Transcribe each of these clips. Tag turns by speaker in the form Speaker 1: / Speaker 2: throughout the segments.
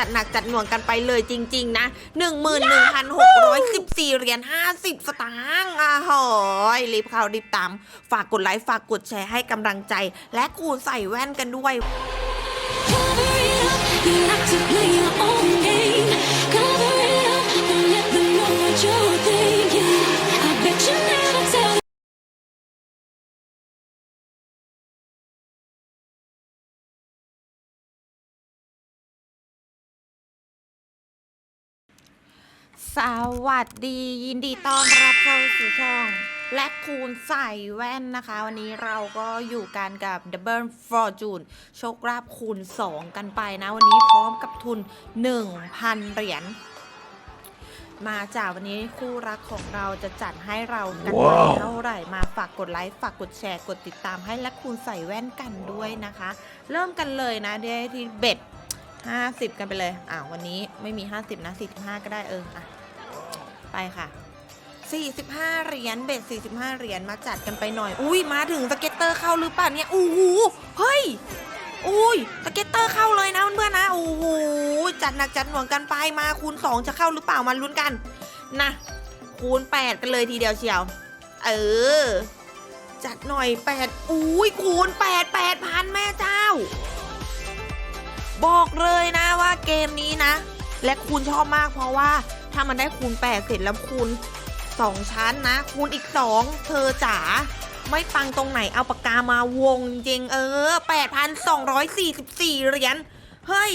Speaker 1: จัดหนักจัดหน่วงกันไปเลยจริง ๆ นะ 11,614เหรียญ50 สตางค์อะหอยรีบเข้ารีบตาม ฝากกดไลค์ฝากกดแชร์ให้กำลังใจ และกูใส่แว่นกันด้วย สวัสดียินดีต้อนรับเข้าสู่ช่อง และคูณใส่แว่นนะคะ วันนี้เราก็อยู่กันกับ Double Fortune โชคลาภคูณ 2 กันไปนะ วันนี้พร้อมกับทุน 1,000 เหรียญมาจากวันนี้คู่รักของเราจะจัดให้เรากันไปเท่าไหร่มาฝากกดไลค์ฝากกดแชร์กดติดตามให้และคูณใส่แว่นกันด้วยนะคะ เริ่มกันเลยนะเดี๋ยวที่เบ็ด 50 กันไปเลย อ่าวันนี้ไม่มี 50 นะ 45 ก็ได้เออ อะ ไปค่ะ 45 เหรียญเบ็ด45 เหรียญมาจัดกันไปหน่อย อุ้ยมาถึงสเก็ตเตอร์เข้าหรือเปล่าเนี่ยอู้หูเฮ้ยอุ้ยสเก็ตเตอร์เข้าเลยนะเพื่อนๆนะโอ้โหจัดหนักจัดหน่วงกันไปมาคูณ 2 จะเข้าหรือเปล่ามาลุ้นกันนะคูณ 8 กันเลยทีเดียวเชียว เออ จัดหน่อย 8 อุ้ยคูณ 8 8พันแม่เจ้า บอกเลยนะว่าเกมนี้นะ และคูณชอบมากเพราะว่าถ้ามันได้คูณ8เสร็จแล้วคูณ2ชั้นนะ คูณอีก2เธอจ๋าไม่ปังตรงไหนเอาปากกามาวงจริงเออ 8,244 เหรียญเฮ้ย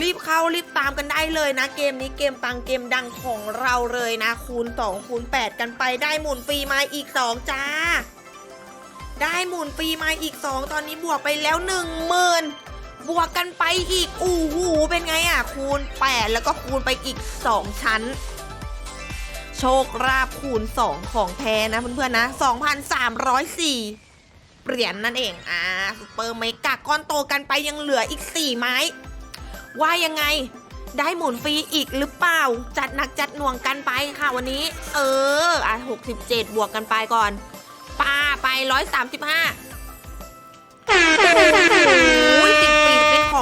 Speaker 1: รีบเข้ารีบตามกันได้เลยนะ เกมนี้เกมปังเกมดังของเราเลยนะ คูณ 2 คูณ 8 กันไปได้หมุนฟรีมาอีก 2 จ้า ได้หมุนฟรีมาอีก 2 ตอนนี้บวกไปแล้ว 10,000 บวกกันไปอีกอู้หูเป็นไงอะ คูณ 8 แล้วก็คูณไปอีก 2 ชั้น โชคราบคูณ 2 ของแท้นะเพื่อนๆนะ 2,304 เหรียญนั่นเองอ่าซุปเปอร์เมกะก้อนโตกันไปยังเหลืออีก 4 ไม้ ว่ายังไงได้หมุนฟรีอีกหรือเปล่า จัดหนักจัดหน่วงกันไปค่ะวันนี้ เออ อะ67บวกกันไปก่อนป้าไป135โอ้ยติดปีกเป็น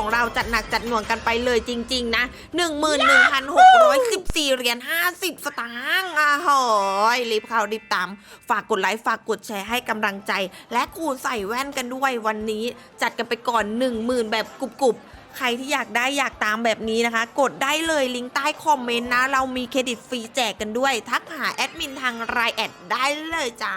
Speaker 1: ของเราจัดหนักจัดหน่วงกันไปเลยจริง ๆ นะ 11,614 เหรียญ 50 สตางค์อะหอยรีบเข้ารีบตาม ฝากกดไลค์ฝากกดแชร์ให้กำลังใจ และคูณใส่แว่นกันด้วยวันนี้จัดกันไปก่อน 10,000 แบบกรุบๆใครที่อยากได้อยากตามแบบนี้นะคะ กดได้เลยลิงก์ใต้คอมเมนต์นะ เรามีเครดิตฟรีแจกกันด้วย ทักหาแอดมินทางไลน์แอดได้เลยจ้า